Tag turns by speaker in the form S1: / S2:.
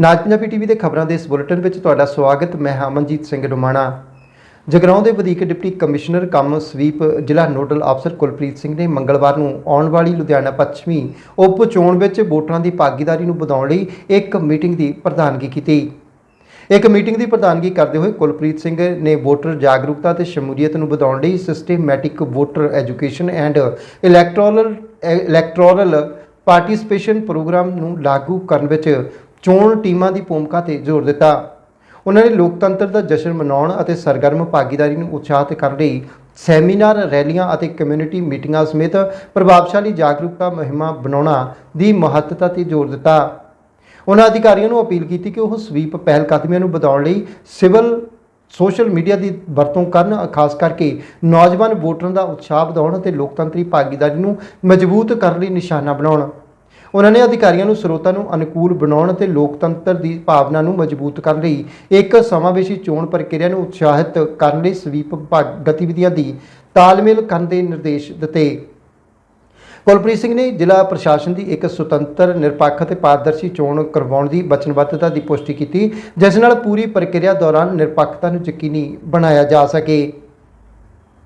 S1: ਨਾਜ Punjabi TV ਦੇ ਖਬਰਾਂ ਦੇ ਇਸ ਬੁਲੇਟਿਨ ਵਿੱਚ ਤੁਹਾਡਾ ਸਵਾਗਤ, ਮੈਂ ਹਾਂ ਅਮਨਜੀਤ ਸਿੰਘ ਡੁਮਾਣਾ। ਜਗਰਾਉਂ ਦੇ ਵਧੀਕ ਡਿਪਟੀ ਕਮਿਸ਼ਨਰ ਕੰਮ ਸਵੀਪ ਜ਼ਿਲ੍ਹਾ ਨੋਡਲ ਅਫਸਰ ਕੁਲਪ੍ਰੀਤ ਸਿੰਘ ਨੇ ਮੰਗਲਵਾਰ ਨੂੰ ਆਉਣ ਵਾਲੀ ਲੁਧਿਆਣਾ ਪੱਛਮੀ ਉਪ ਚੋਣ ਵਿੱਚ ਵੋਟਰਾਂ ਦੀ ਭਾਗੀਦਾਰੀ ਨੂੰ ਵਧਾਉਣ ਲਈ ਇੱਕ ਮੀਟਿੰਗ ਦੀ ਪ੍ਰਧਾਨਗੀ ਕੀਤੀ। ਇੱਕ ਮੀਟਿੰਗ ਦੀ ਪ੍ਰਧਾਨਗੀ ਕਰਦੇ ਹੋਏ ਕੁਲਪ੍ਰੀਤ ਸਿੰਘ ਨੇ ਵੋਟਰ ਜਾਗਰੂਕਤਾ ਤੇ ਸ਼ਮੂਲੀਅਤ ਨੂੰ ਵਧਾਉਣ ਲਈ systematic voter education and electoral electoral participation programme ਨੂੰ ਲਾਗੂ ਕਰਨ ਵਿੱਚ ਚੋਣ ਟੀਮਾਂ ਦੀ ਭੂਮਿਕਾ ਤੇ ਜ਼ੋਰ ਦਿੱਤਾ। ਉਹਨਾਂ ਨੇ ਲੋਕਤੰਤਰ ਦਾ ਜਸ਼ਨ ਮਨਾਉਣ ਅਤੇ ਸਰਗਰਮ ਭਾਗੀਦਾਰੀ ਨੂੰ ਉਤਸ਼ਾਹਿਤ ਕਰਨ ਲਈ ਸੈਮੀਨਾਰ, ਰੈਲੀਆਂ ਅਤੇ ਕਮਿਊਨਿਟੀ ਮੀਟਿੰਗਾਂ ਸਮੇਤ ਪ੍ਰਭਾਵਸ਼ਾਲੀ ਜਾਗਰੂਕਤਾ ਮੁਹਿੰਮਾਂ ਬਣਾਉਣਾ ਦੀ ਮਹੱਤਤਾ ਤੇ ਜ਼ੋਰ ਦਿੱਤਾ। ਉਹਨਾਂ ਅਧਿਕਾਰੀਆਂ ਨੂੰ ਅਪੀਲ ਕੀਤੀ ਕਿ ਉਹ ਸਵੀਪ ਪਹਿਲ ਕਦਮੀਆਂ ਨੂੰ ਵਧਾਉਣ ਲਈ ਸਿਵਲ, ਸੋਸ਼ਲ ਮੀਡੀਆ ਦੀ ਵਰਤੋਂ ਕਰਨ, ਖਾਸ ਕਰਕੇ ਨੌਜਵਾਨ ਵੋਟਰਾਂ ਦਾ ਉਤਸ਼ਾਹ ਵਧਾਉਣ ਅਤੇ ਲੋਕਤੰਤਰੀ ਭਾਗੀਦਾਰੀ ਨੂੰ ਮਜ਼ਬੂਤ ਕਰਨ ਲਈ ਨਿਸ਼ਾਨਾ ਬਣਾਉਣ। ਉਹਨਾਂ ਨੇ ਅਧਿਕਾਰੀਆਂ ਨੂੰ ਸਰੋਤਾਂ ਨੂੰ ਅਨੁਕੂਲ ਬਣਾਉਣ ਅਤੇ ਲੋਕਤੰਤਰ ਦੀ ਭਾਵਨਾ ਨੂੰ ਮਜ਼ਬੂਤ ਕਰਨ ਲਈ ਇੱਕ ਸਮਾਵੇਸ਼ੀ ਚੋਣ ਪ੍ਰਕਿਰਿਆ ਨੂੰ ਉਤਸ਼ਾਹਿਤ ਕਰਨ ਲਈ ਸਵੀਪ ਗਤੀਵਿਧੀਆਂ ਦੀ ਤਾਲਮੇਲ ਕਰਨ ਦੇ ਨਿਰਦੇਸ਼ ਦਿੱਤੇ। ਕੁਲਪ੍ਰੀਤ ਸਿੰਘ ਨੇ ਜ਼ਿਲ੍ਹਾ ਪ੍ਰਸ਼ਾਸਨ ਦੀ ਇੱਕ ਸੁਤੰਤਰ, ਨਿਰਪੱਖ ਅਤੇ ਪਾਰਦਰਸ਼ੀ ਚੋਣ ਕਰਵਾਉਣ ਦੀ ਵਚਨਬੱਧਤਾ ਦੀ ਪੁਸ਼ਟੀ ਕੀਤੀ, ਜਿਸ ਨਾਲ ਪੂਰੀ ਪ੍ਰਕਿਰਿਆ ਦੌਰਾਨ ਨਿਰਪੱਖਤਾ ਨੂੰ ਯਕੀਨੀ ਬਣਾਇਆ ਜਾ ਸਕੇ।